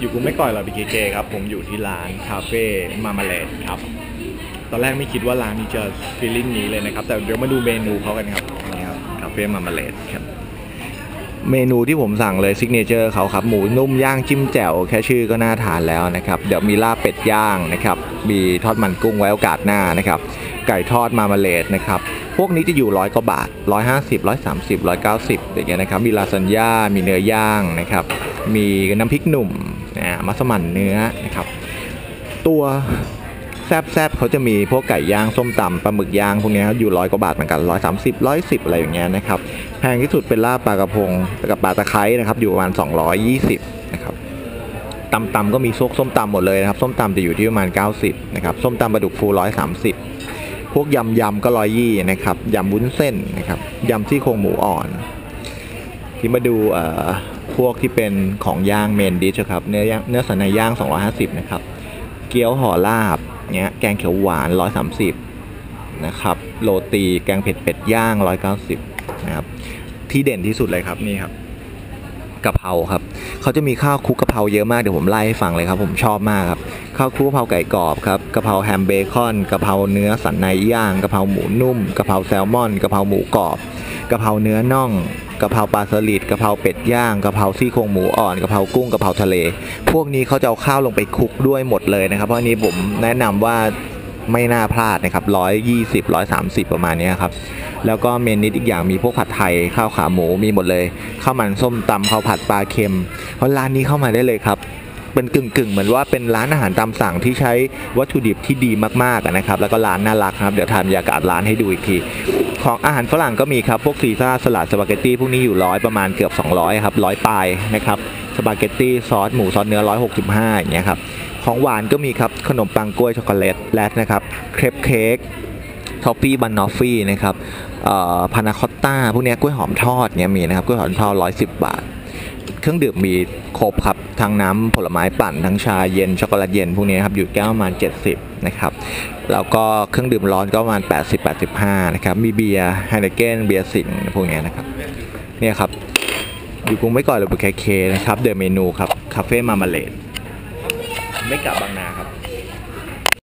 อยู่กรุงไม่ก่อยหรอ BKK ครับ ผมอยู่ที่ร้านคาเฟ่มามาเลดครับ ตอนแรกไม่คิดว่าร้านนี้จะฟีลลิ่งนี้เลยนะครับ แต่เดี๋ยวมาดูเมนูเขากันครับนี่ครับคาเฟ่มามาเลดครับ เมนูที่ผมสั่งเลยซิกเนเจอร์เขาครับ หมูนุ่มย่างจิ้มแจ่วแค่ชื่อก็น่าทานแล้วนะครับ เดี๋ยวมีลาบเป็ดย่างนะครับ มีทอดมันกุ้งไว้โอกาสหน้านะครับ ไก่ทอดมามาเลดนะครับพวกนี้จะอยู่ร้อยกว่าบาท 150 130 190อย่างเงี้ยนะครับ มีลาซานญ่า มีเนื้อย่างนะครับ มีน้ำพริกหนุ่ม มัสมั่นเนื้อนะครับ ตัวแซบๆเขาจะมีพวกไก่ย่างส้มตำปลาหมึกย่างพวกนี้อยู่ร้อยกว่าบาทเหมือนกันร้อยสามสิบร้อยสิบอะไรอย่างเงี้ยนะครับแพงที่สุดเป็นลาบปลากระพงกับปลาตะไคร้นะครับ อยู่ประมาณ220นะครับตำตำก็มีซกส้มตำหมดเลยนะครับส้มตำจะอยู่ที่ประมาณ90นะครับส้มตำปลาดุกฟู130พวกยำยำก็ร้อยยี่นะครับยำวุ้นเส้นนะครับยำซี่โครงหมูอ่อนที่มาดูเอ่อ พวกที่เป็นของย่างเมนดิชครับเนื้อย่างเนื้อสันในย่าง 250 นะครับ เกี๊ยวห่อลาบเนี้ยแกงเขียวหวาน 130 นะครับ โรตีแกงเผ็ดเป็ดย่าง 190 นะครับ ที่เด่นที่สุดเลยครับนี่ครับ กะเพราครับเขาจะมีข้าวคลุกกะเพราเยอะมากเดี๋ยวผมไล่ให้ฟังเลยครับผมชอบมากครับข้าวคลุกกะเพราไก่กรอบครับกะเพราแฮมเบคอนกะเพราเนื้อสันในย่างกะเพราหมูนุ่มกะเพราแซลมอนกะเพราหมูกรอบกะเพราเนื้อน่องกะเพราปลาสลิดกะเพราเป็ดย่างกะเพราซี่โครงหมูอ่อนกะเพรากุ้งกะเพราทะเล พวกนี้เขาจะเอาข้าวลงไปคลุกด้วยหมดเลยนะครับ เพราะนี้ผมแนะนำว่า ไม่น่าพลาดนะครับร้อยยี่สิบร้อยสามสิบประมาณนี้ครับ แล้วก็เมนนิดอีกอย่างมีพวกผัดไทยข้าวขาหมูมีหมดเลยข้าวมันส้มตำข้าวผัดปลาเค็มเพราะร้านนี้เข้ามาได้เลยครับ เป็นกึ่งกึ่งๆเหมือนว่าเป็นร้านอาหารตามสั่งที่ใช้วัตถุดิบที่ดีมากๆนะครับ แล้วก็ร้านน่ารักครับ เดี๋ยวทานบรรยากาศร้านให้ดูอีกที ของอาหารฝรั่งก็มีครับ พวกซีซ่าสลัดสปาเกตตี้พวกนี้อยู่ร้อยประมาณเกือบ 200ครับร้อยปลายนะครับสปาเกตตี้ซอสหมูซอสเนื้อ 165อย่างเงี้ยครับของหวานก็มีครับขนมปังกล้วยช็อกโกแลตแลตนะครับเครปเค้กท็อฟฟี่บันนอฟฟี่นะครับพานาคอตต้าพวกนี้กล้วยหอมทอดเนี้ยมีนะครับกล้วยหอมทอด110 บาท เครื่องดื่มมีครบครับทั้งน้ำผลไม้ปั่นทั้งชาเย็นช็อกโกแลตเย็นพวกนี้ครับอยู่แก้วประมาณ 70 นะครับ แล้วก็เครื่องดื่มร้อนก็ประมาณ 80 85 นะครับ มีเบียร์ไฮเนเกนเบียร์สิงห์พวกนี้นะครับเนี่ยครับอยู่กรุงไม่ก่อนหรือบุคเคนะครับ เดอะเมนูครับ คาเฟ่มามาเลดไม่กลับบางนาครับ